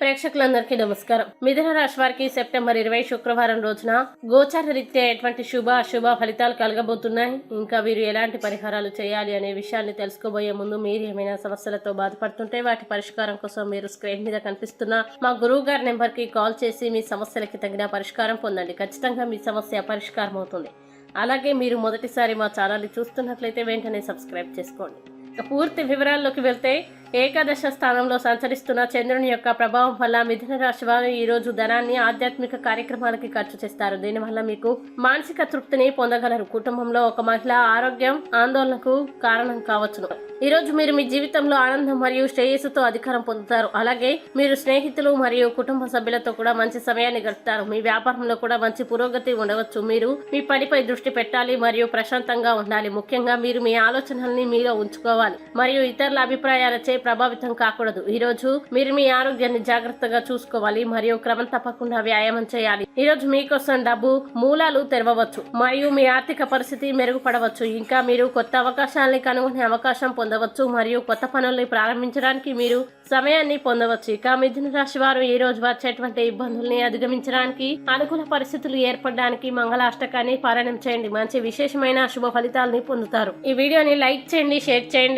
ప్రేక్షకులందరికీ నమస్కారం. మిథున రాశి వారికి సెప్టెంబర్ ఇరవై శుక్రవారం రోజున గోచార రీత్యా ఎటువంటి శుభ అశుభ ఫలితాలు కలగబోతున్నాయి? ఇంకా వీరు ఎలాంటి పరిహారాలు చేయాలి అనే విషయాన్ని తెలుసుకోబోయే ముందు మీరు ఏమైనా సమస్యలతో బాధపడుతుంటే వాటి పరిష్కారం కోసం మీరు స్క్రీన్ మీద కనిపిస్తున్న మా గురువు గారి నెంబర్కి కాల్ చేసి మీ సమస్యలకి తగిన పరిష్కారం పొందండి. ఖచ్చితంగా మీ సమస్య పరిష్కారం అవుతుంది అలాగే మీరు మొదటిసారి మా ఛానల్ని చూస్తున్నట్లయితే వెంటనే సబ్స్క్రైబ్ చేసుకోండి. పూర్తి వివరాల్లోకి వెళ్తే ఏకాదశ స్థానంలో సంచరిస్తున్న చంద్రుని యొక్క ప్రభావం వల్ల మిథున రాశి వారు ఈ రోజు ధనాన్ని ఆధ్యాత్మిక కార్యక్రమాలకి ఖర్చు చేస్తారు. దీనివల్ల మీకు మానసిక తృప్తిని పొందగలరు. కుటుంబంలో ఒక మహిళ ఆరోగ్యం ఆందోళనకు కారణం కావచ్చును. ఈరోజు మీరు మీ జీవితంలో ఆనందం మరియు శ్రేయస్సుతో అధికారం పొందుతారు. అలాగే మీరు స్నేహితులు మరియు కుటుంబ సభ్యులతో కూడా మంచి సమయాన్ని గడుపుతారు. మీ వ్యాపారంలో కూడా మంచి పురోగతి ఉండవచ్చు. మీరు మీ పనిపై దృష్టి పెట్టాలి మరియు ప్రశాంతంగా ఉండాలి. ముఖ్యంగా మీరు మీ ఆలోచనల్ని మీలో ఉంచుకోవాలి. మరియు ఇతరుల అభిప్రాయాలచే ప్రభావితం కాకూడదు. ఈ రోజు మీరు మీ ఆరోగ్యాన్ని జాగ్రత్తగా చూసుకోవాలి. మరియు క్రమం తప్పకుండా వ్యాయామం చేయాలి. ఈ రోజు మీకోసం డబ్బు మూలాలు తెరవవచ్చు. మరియు మీ ఆర్థిక పరిస్థితి మెరుగుపడవచ్చు. ఇంకా మీరు కొత్త అవకాశాలని కనుగొనే అవకాశం పొందవచ్చు. మరియు కొత్త పనుల్ని ప్రారంభించడానికి మీరు సమయాన్ని పొందవచ్చు. ఇక మిథున రాశి వారు ఈ రోజు వచ్చేటువంటి ఇబ్బందుల్ని అధిగమించడానికి అనుకూల పరిస్థితులు ఏర్పడడానికి మంగళాష్టకాన్ని పారాయణం చేయండి. మంచి విశేషమైన శుభ ఫలితాలని పొందుతారు. ఈ వీడియోని లైక్ చేయండి షేర్ చేయండి.